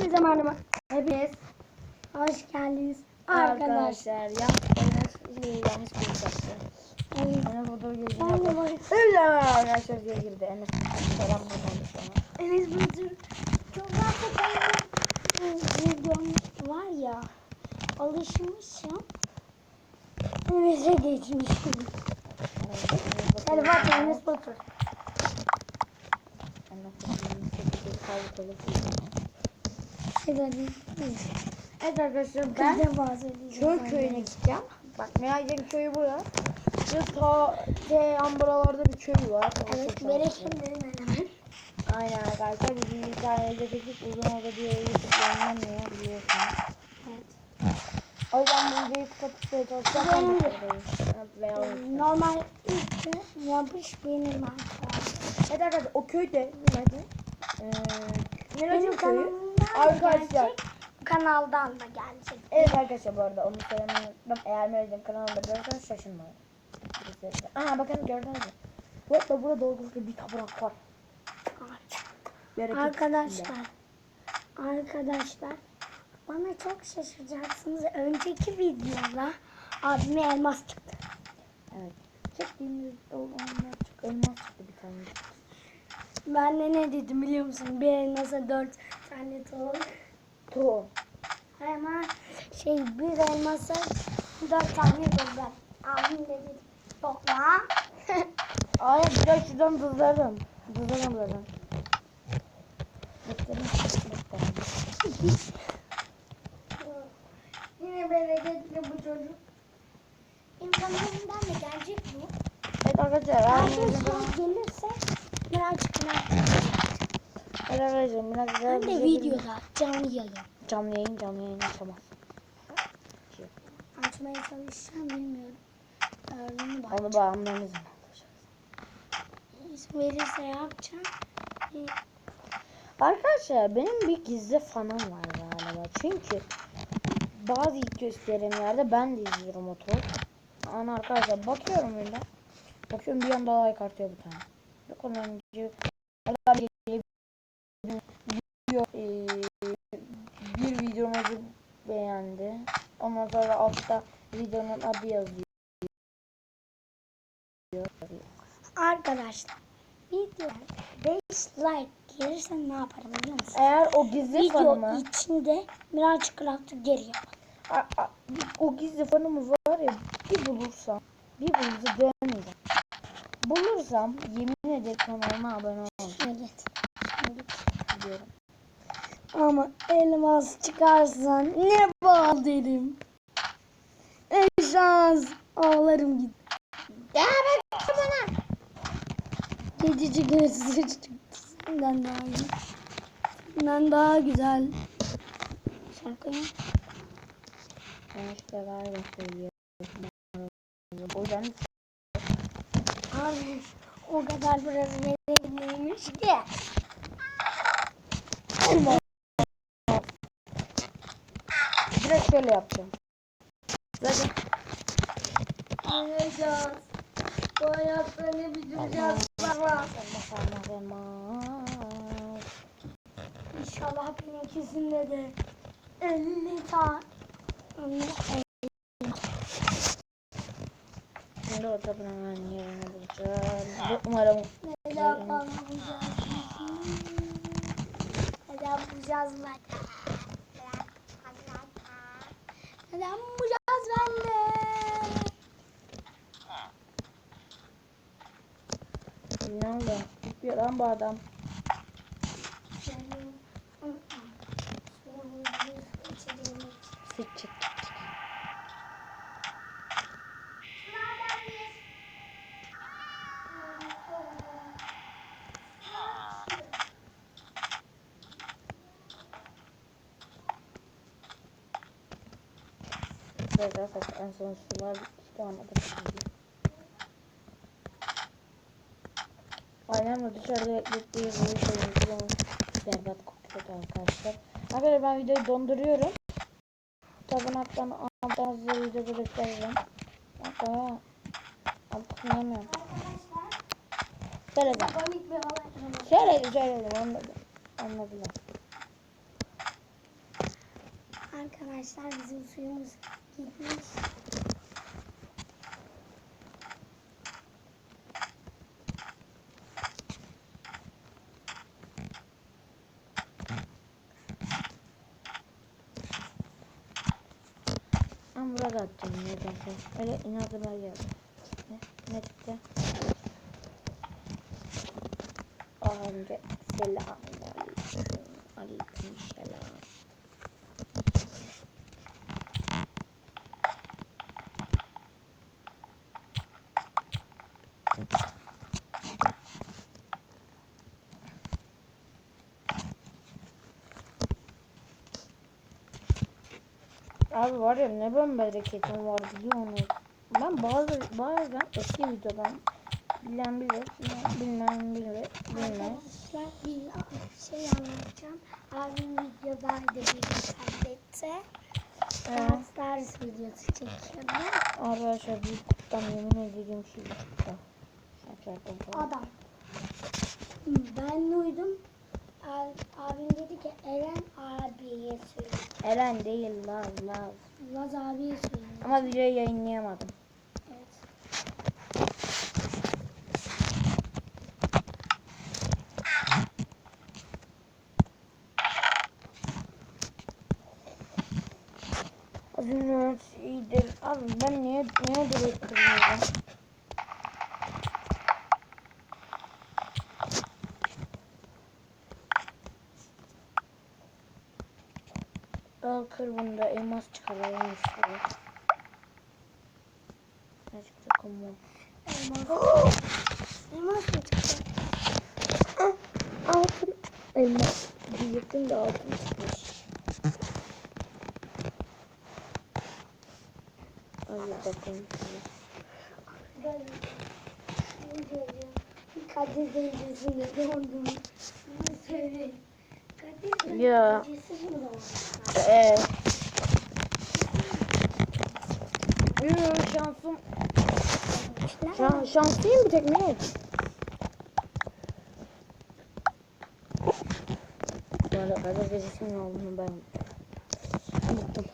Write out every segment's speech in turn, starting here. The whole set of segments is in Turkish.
Hepinize merhaba. Hepiniz hoş geldiniz arkadaşlar. Arkadaşlar ya Enes şey yanlış konuşacaktı. Evet. Enes burada girdi. Öyle arkadaşlar diye girdi. Enes selam buradan sana. Enes Batur. Çok videom var ya. Alışmışım. Enes'e geçmişim. Selvat Enes Batur. Hadi Evet arkadaşlar Ben köy köyüne gideceğim. Bak Miray'ın köyü burada. Bir ta te amburalarda bir köy var. Evet, hemen. Aynen arkadaşlar biz bir tane de çekip uzun orada diye YouTube yayınlamıyor biliyorsunuz. Evet. O yüzden bu videoyu kapatmaya çalışacağım. Normal ilk yapış benim arkadaşlar. Evet arkadaşlar o köyde Miray'da. Ee, Benim köyü. Arkadaşlar. Kanaldan da gelecek. Evet arkadaşlar bu arada onu söylemeyi unuttum. Eğer Miray'ın kanalında görürseniz şaşırmayın. Aha bakın gördünüz mü? Bu arada burada dolguslu bir tabrak var. Arkadaşlar. Arkadaşlar. Bana çok şaşıracaksınız. Önceki videoda abime elmas çıktı. Evet. Çektiğimiz dolgunlar çıktı. Elmas çıktı bir tane. Ben de ne dedim biliyor musun? Bir elmasa dört tane tohum. Tohum. Hemen şey bir elmasa dört tane tohum. Abim de dedi. Yok lan. Ay bir şuradan dızlarım. Dızlarım. Beklerim. Yine bereketli bu çocuk. Benim kanalımdan da gelecek bu. Evet arkadaşlar. Ben Arkadaşlar gelirse merak etme. Evet arkadaşlar. Biraz daha bir de şey videoda canlı yayın. Canlı yayın canlı yayın açamaz. Açmaya çalışacağım bilmiyorum. Öğreni bak. Onu bağımlarınız mı? İsim verirse yapacağım. Arkadaşlar benim bir gizli fanım var galiba. Çünkü bazı ilk gösterimlerde ben de izliyorum oturup. Ana arkadaşlar bakıyorum öyle. Bakıyorum bir anda like artıyor bir tane. Yok ondan önce video, eee, bir videomuzu beğendi. Ondan sonra altta videonun adı yazıyor. Arkadaşlar video 5 like gelirse ne yaparım biliyor musun? Eğer o gizli Video fanımı içinde Miraç Kıraktı geri. A- a- o gizli fanımı var ya bir bulursam bir bulursa dönmeyeceğim. Bulursam yemin ederim kanalıma abone olacağım Evet. diyorum. Ama elmas çıkarsan ne bal derim. En şans ağlarım git. Ya bak bana. Gecici gözü çıktı. Senden daha iyi. Senden daha güzel. Şarkıyı. Ben işte var ya söylüyorum. O yüzden o kadar burası verilmiş ki. direkt şöyle yapacağım. Zaten En şans. Bu elmas elmas elmas. İnşallah benimkisinde de 50 tane. Şimdi o tapınağın yerini bulacağım. Bu umarım Ne yapalım bulacağız. Ne yapacağız ben? Ne yapacağız ben de? ne oldu? Gidiyor lan bu adam. Zaten en son sular işte anladım. Aynen? Dışarıda beklettiği bu şeyin berbat kokuyor arkadaşlar. Arkadaşlar ben videoyu donduruyorum. Tapınaktan alttan size videoda göstereceğim. Hatta artık. Komik bir olay. Söyle söyledim anladım. Anladılar. Arkadaşlar bizim suyumuz. Ben burada atacağım nedense. Öyle inatlar geldi. Ne? Ne çıktı? Önce selamun aleyküm. Aleyküm selam. Abi var ya ne ben bereketim var biliyor musun? Ben bazı bazen eski videodan bilen bilir, bilmem- bilir, bilmez. Arkadaşlar bir şey anlatacağım. Abim videodaydı bir tablette. Evet. Ders videosu çekiyordu. Arkadaşlar YouTube'dan yemin ediyorum. Şaşırdım falan. Adam. Ben duydum. Abim dedi ki Eren abiye söyle. Eren değil love love. Laz abiye söyle. Ama videoyu yayınlayamadım. Evet. Azınlığı iyidir. Abi ben niye niye direkt kırmıyorum? Al kır bunu da elmas çıkaralım işte. Ne çıktı kumum? Elmas. Elmas mı çıktı? Altın elmas. Diyecektim de altın çıkmış. Ay bakayım. Ben ne? Kadir doğdum. Bunu söyle. Kadir Ya. Mi? Ee, Yoo, şansım. Şan, şanslıyım bir tek ne? Böyle kadar gecesinin olduğunu ben unuttum.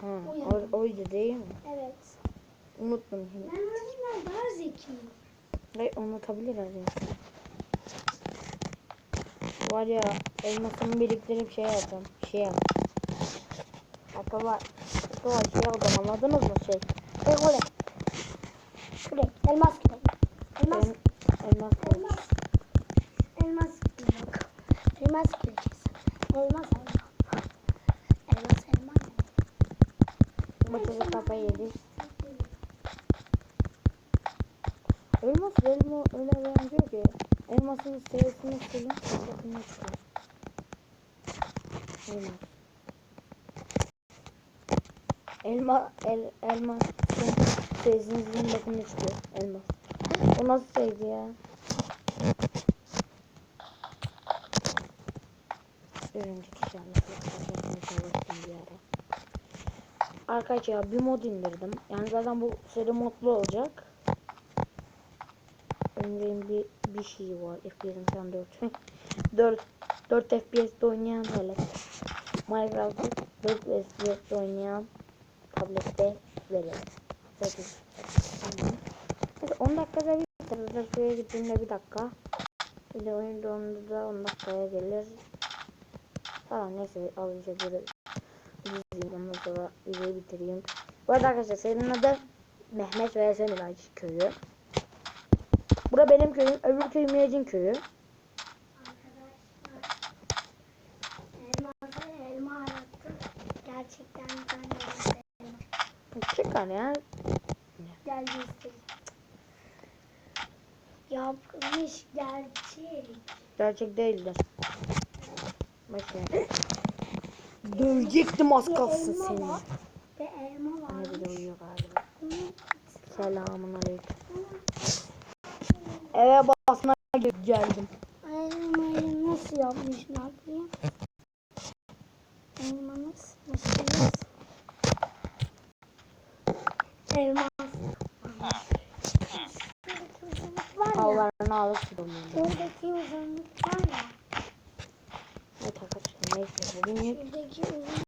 Ha, o, oydu değil mi? Evet. Unuttum şimdi. Ben daha zekiyim. Ve unutabilir herhalde. Var ya elmasımı biriktirip şey yapacağım. Şey yap. Akaba Akaba şey aldım anladınız mı şey? Ve kule. Kule. Elmas kule. Elmas. El, elmas koy. Elmas. Elmas kule. Elmas kule. Elmas elma. Elmas elma. Bu çocuk kafayı yedi. Elmas elma öyle benziyor ki. Elmasın seviyesini silin. Bakın ne çıkıyor. Elmas. Elma, el, elma seviyesini silin bakın ne çıkıyor. Elmas. O nasıl sevdi ya? Örümcek inşallah. bir. Arkadaşlar bir mod indirdim. Yani zaten bu seri modlu olacak. Örneğin bir bir şey var. FPS'im an 4. 4 4 FPS'de oynayan hele. Minecraft'ı 4 FPS'de oynayan tablette böyle. 8. Tamam. Neyse 10 dakikada bir bitiririz. Gittiğimde bir dakika. Bir de oyun donunda da 10 dakikaya gelir. Falan neyse alınca böyle izleyeyim ondan sonra videoyu bitireyim. Bu arada arkadaşlar senin adı Mehmet veya Senilay köyü. Bura benim köyüm, öbür köyüm Mecin köyü. Gerçekten ben. Çıkar ya. Gel göstereyim. Yapmış gerçek. Gerçek değildir. Bakın. Dövecektim az kalsın seni. Ve elma var. Ne bir de uyuyor galiba. Selamun aleyküm. Eve basmaya geldim. Elmayı nasıl yapmış ne yapayım? Elmanız nasıl? Elmas. Şuradaki uzunluk var ya. Havlarını alıp sürüyorum. Oradaki uzunluk var ya. Neyse bugünlük Şuradaki uzun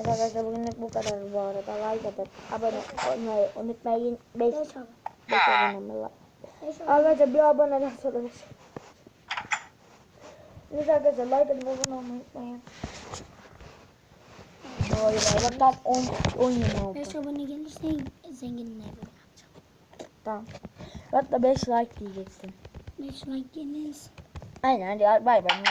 Evet arkadaşlar bugünlük bu kadar bu arada. Like atıp abone olmayı unutmayın. 5 Beş abi. 5 abone. Arkadaşlar bir aboneden sonra. Neyse arkadaşlar like atıp abone olmayı unutmayın. Böyle bak tam 10 10 yıl oldu. Beş abone gelirse zenginler böyle yapacağım. Tamam. Hatta 5 like diyeceksin. Beş like gelirse. Aynen hadi bay bay.